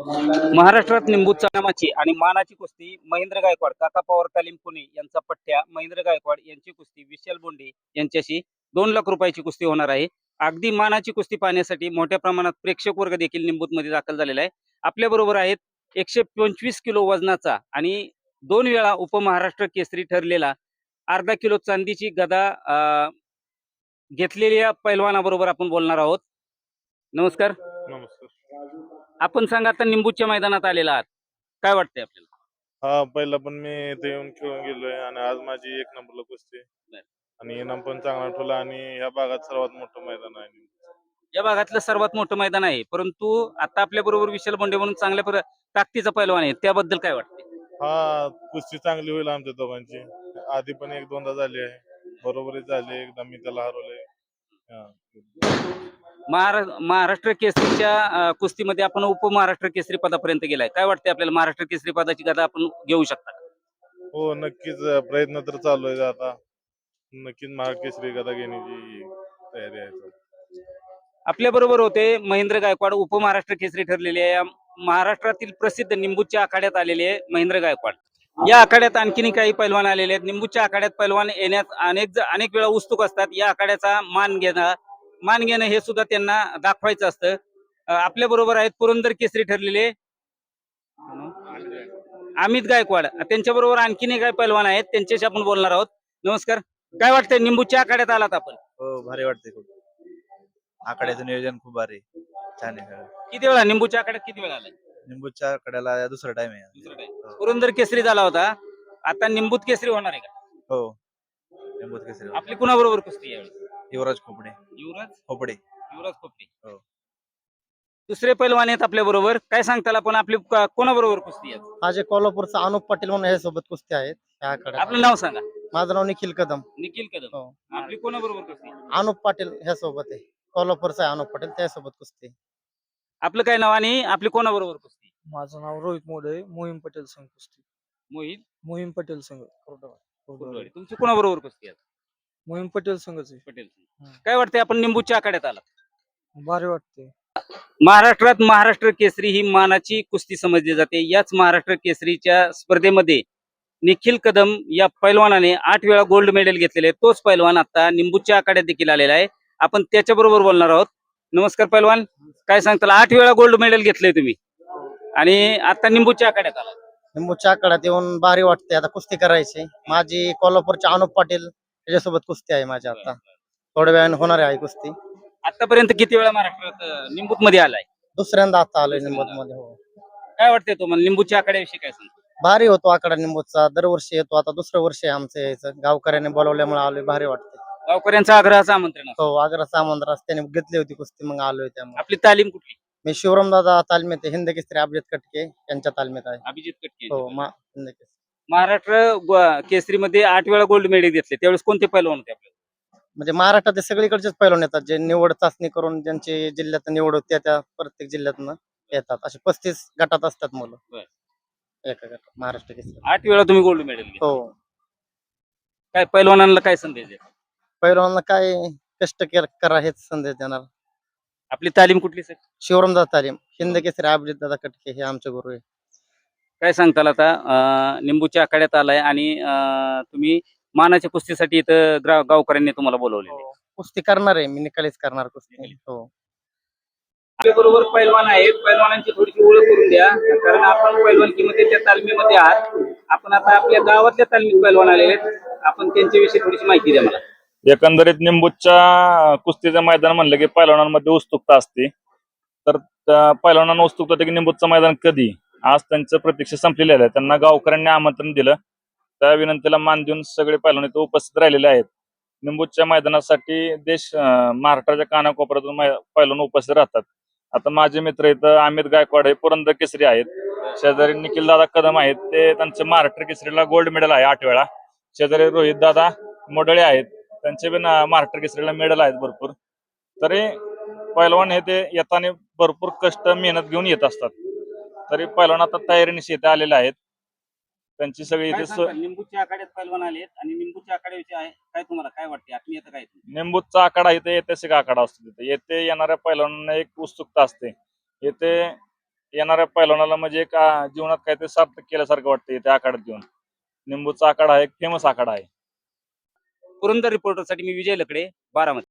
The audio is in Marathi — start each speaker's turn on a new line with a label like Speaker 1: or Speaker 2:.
Speaker 1: महाराष्ट्रात निंबू चनामाची आणि मानाची कुस्ती महेंद्र गायकवाड काका पवार तालीम पुणे यांचा पठ्या महेंद्र गायकवाड यांची कुस्ती विशाल बोंडे यांच्याशी दोन लाख रुपयाची कुस्ती होणार आहे. अगदी मानाची कुस्ती पाहण्यासाठी मोठ्या प्रमाणात प्रेक्षक वर्ग देखील निंबूतमध्ये दाखल झालेला आहे. आपल्या बरोबर आहेत एकशे पंचवीस किलो वजनाचा आणि दोन वेळा उपमहाराष्ट्र केसरी ठरलेला अर्धा किलो चांदीची गदा घेतलेल्या पैलवानाबरोबर आपण बोलणार आहोत. नमस्कार.
Speaker 2: नमस्कार.
Speaker 1: आपण सांगा आता निंबूच्या मैदानात आलेला आहात. काय वाटतंय आपल्याला?
Speaker 2: हा पहिला पण मी इथे येऊन खेळून गेलोय आणि आज माझी एक नंबरला कुस्ती. आणि इनाम पण चांगला ठेवला आणि ह्या भागात सर्वात मोठं मैदान आहे
Speaker 1: या भागातलं सर्वात मोठं मैदान आहे परंतु आता आपल्या बरोबर विशाल बोंडे म्हणून चांगल्या प्र- ताकदीचा पैलवान आहे. त्याबद्दल काय वाटते
Speaker 2: हा कुस्ती चांगली होईल आमच्या दोघांची. आधी पण एक दोनदा झाली आहे. बरोबरीच झाली एकदा मी त्याला हरवलंय. हा.
Speaker 1: महारा- महाराष्ट्र केसरीच्या कुस्तीमध्ये आपण उपमहाराष्ट्र केसरी पदापर्यंत गेलाय. काय वाटतंय आपल्याला? महाराष्ट्र केसरी पदाची गदा आपण घेऊ शकता
Speaker 2: हो नक्कीच प्रयत्न तर चालू आहे आता. नक्कीच महाकेसरी गदा घेण्याची तयारी आहे.
Speaker 1: आपल्या बरोबर होते महेंद्र गायकवाड उपमहाराष्ट्र केसरी ठरलेले आहे. महाराष्ट्रातील प्रसिद्ध निंबूच्या आखाड्यात आलेले महेंद्र गायकवाड. या आखाड्यात आणखीनही काही पैलवान आलेले आहेत. निंबूच्या आखाड्यात पैलवान येण्यात अनेक अनेक वेळा उत्सुक असतात. या आखाड्याचा मान घेणं मान घेणं हे सुद्धा त्यांना दाखवायचं असतं. आपल्या बरोबर आहेत पुरंदर केसरी ठरलेले. अमित गायकवाड. त्यांच्या बरोबर आणखीनही काही पैलवान आहेत. त्यांच्याशी आपण बोलणार आहोत. नमस्कार. काय वाटतंय निंबूच्या आखाड्यात आलात आपण?
Speaker 3: हो भारी वाटते खूप. आकड्याचं नियोजन खूप भारी. छान आहे
Speaker 1: किती वेळा निंबूच्या आखाड्यात किती वेळा आलाय?
Speaker 3: निंबूच्या कड्याला दुसरा टाइम आहे.
Speaker 1: दुसरा time. पुरंदर केसरी झाला होता. आता निंबूत केसरी होणार आहे का?
Speaker 3: हो. निंबूत केसरी
Speaker 1: आपली कुणाबरोबर कुस्ती आहे? यावेळी?
Speaker 3: युवराज खोपडे.
Speaker 1: युवराज?
Speaker 3: खोपडे.
Speaker 1: युवराज खोपटे
Speaker 3: हो.
Speaker 1: दुसरे पैलवान आहेत आपल्या बरोबर. काय सांगताल आपण? आपली क- कोणाबरोबर कुस्ती आहे
Speaker 4: हा जे कोल्हापूरचा अनुप पाटील म्हणून यासोबत कुस्ती आहेत
Speaker 1: आपलं नाव सांगा.
Speaker 4: माझं नाव निखिल कदम.
Speaker 1: निखिल कदम.
Speaker 4: हो.
Speaker 1: आपली कोणाबरोबर कुस्ती
Speaker 4: अनुप पाटील ह्या सोबत आहे. कोल्हापूरचा आहे अनुप पाटील त्यासोबत कुस्ती आहे.
Speaker 1: आपलं काय नाव आणि आपली कोणाबरोबर कुस्ती
Speaker 5: माझं नाव रोहित मोडे मोहीम पटेल संघ कुस्ती.
Speaker 1: मोहित?
Speaker 5: मोहीम पटेल संघ कोरडवाड.
Speaker 1: तुमची कोणाबरोबर कुस्ती आहे
Speaker 5: मोहीम पटेल संघच आहे.
Speaker 1: पटेल. काय वाटतंय आपण निंबूच्या आखाड्यात आला
Speaker 5: भारी वाटते
Speaker 1: महाराष्ट्रात महाराष्ट्र केसरी ही मानाची कुस्ती समजली जाते. याच महाराष्ट्र केसरीच्या स्पर्धेमध्ये निखिल कदम या पैलवानाने आठ वेळा गोल्ड मेडल घेतलेले आहे. तोच पैलवान आता निंबूच्या आखाड्यात देखील आलेला आहे. आपण त्याच्या बरोबर बोलणार आहोत. नमस्कार पैलवान. काय सांगताल? आठ वेळा गोल्ड मेडल घेतलंय तुम्ही. आणि आता निंबूच्या आखाड्यात आला
Speaker 4: निंबूच्या आखाड्यात येऊन भारी वाटते आता कुस्ती करायची. माझी कोल्हापूरच्या अनुप पाटील त्याच्यासोबत कुस्ती आहे माझी आता. थोड्या वेळाने होणार आहे कुस्ती.
Speaker 1: आतापर्यंत किती वेळा महाराष्ट्रात निंबूत मध्ये आलाय?
Speaker 4: दुसऱ्यांदा आता आलोय निंबूत मध्ये हो.
Speaker 1: काय वाटतंय तुम्हाला? निंबूच्या आखाड्याविषयी काय सांगतो?
Speaker 4: भारी होतो आकडा निंबूचा. दरवर्षी येतो. आता दुसरं वर्ष आहे आमचं यायचं. गावकऱ्याने बोलवल्यामुळे आलोय भारी वाटते
Speaker 1: गावकऱ्यांचा आग्रहाचं आमंत्रण असतं.
Speaker 4: हो आग्रा सामंत त्याने घेतली होती कुस्ती मग आलोय त्यामुळे.
Speaker 1: आपली तालीम कुठली?
Speaker 4: मी शिवराम दादा तालमीत हिंद केसरी अभिजित कटके यांच्या तालमीत आहे.
Speaker 1: अभिजित कटके
Speaker 4: हो. मा हिंद केसरी.
Speaker 1: महाराष्ट्र केसरीमध्ये आठ वेळा गोल्ड मेडल घेतले. त्यावेळेस कोणते पैलवान होते आपल्याला
Speaker 4: म्हणजे महाराष्ट्रात ते सगळीकडचेच पैलवान येतात. जे निवड चाचणी करून ज्यांची जिल्ह्यात निवड होते त्या प्रत्येक जिल्ह्यातनं येतात. असे पस्तीस गटात असतात मुलं. एका गटात महाराष्ट्र केसरी.
Speaker 1: आठ वेळा तुम्ही गोल्ड मेडल
Speaker 4: हो.
Speaker 1: काय पैलवानांना काय संदेश द्या
Speaker 4: पैलवानांना काय कष्ट केर- हेच संदेश देणार.
Speaker 1: आपली तालीम कुठली सर?
Speaker 4: शिवराम दादा तालीम. हिंद केसरी अभिजित दादा कटके हे आमचे गुरु आहे
Speaker 1: काय सांगताल आता? निंबूच्या आखाड्यात आलाय आणि तुम्ही मानाच्या कुस्तीसाठी इथं ग्रा- गावकऱ्यांनी तुम्हाला बोलवलेले.
Speaker 4: हो. कुस्ती करणार आहे. मी निकालीच करणार कुस्ती. हो.
Speaker 1: आपल्या बरोबर पैलवान आहेत. पैलवानांची थोडीशी ओळख करून द्या. कारण आपण पैलवानकीमध्ये त्या तालमीमध्ये आहात. आपण आता आपल्या गावातल्या तालमीत पैलवान आलेले आहेत. आपण त्यांच्याविषयी थोडीशी माहिती द्या मला.
Speaker 6: एकंदरीत निंबूच्या कुस्तीचं मैदान म्हणलं की पैलवानांमध्ये उत्सुकता असते. तर त्या पैलवानांना उत्सुकता होती की निंबूचं मैदान कधी? आज त्यांचं प्रतीक्षा संपलेलं आहे. त्यांना गावकऱ्यांनी आमंत्रण दिलं. त्या विनंतीला मान देऊन सगळे पैलवान इथं उपस्थित राहिलेले आहेत. निंबूच्या मैदानासाठी देश महाराष्ट्राच्या कानाकोपऱ्यातून मै- पैलवान उपस्थित राहतात. आता माझे मित्र इथं अमित गायकवाड हे पुरंदर केसरी आहेत. शेजारी निखिल दादा कदम आहेत. ते त्यांचे महाराष्ट्र केसरीला गोल्ड मेडल आहे आठ वेळा शेजारी रोहित दादा मोडळे आहेत. त्यांचे पण महाराष्ट्र केसरीला मेडल आहेत भरपूर. तरी पैलवान हे ते येताना भरपूर कष्ट मेहनत घेऊन येत असतात. तरी पैलवान आता तयारीनिशी इथे आलेले आहेत. त्यांची सगळी
Speaker 1: काय
Speaker 6: इथे सो-?
Speaker 1: निंबूच्या आखाड्यात पैलवान आले आणि निंबूच्या आखाड्याविषयी आहे. काय तुम्हाला काय वाटते? आत्मीयता काय
Speaker 6: निंबूचा आखाडा इथे ऐतिहासिक आखाडा असतो तिथे. येथे येणाऱ्या पैलवानांना एक उत्सुकता असते. येथे येणाऱ्या पैलवानाला म्हणजे एक जीवनात काहीतरी सार्थक केल्यासारखं वाटतं त्या आखाड्यात येऊन. निंबूचा आखाडा हा एक फेमस आखाडा आहे.
Speaker 1: पुरंदर रिपोर्टरसाठी मी विजय लकडे बारामती.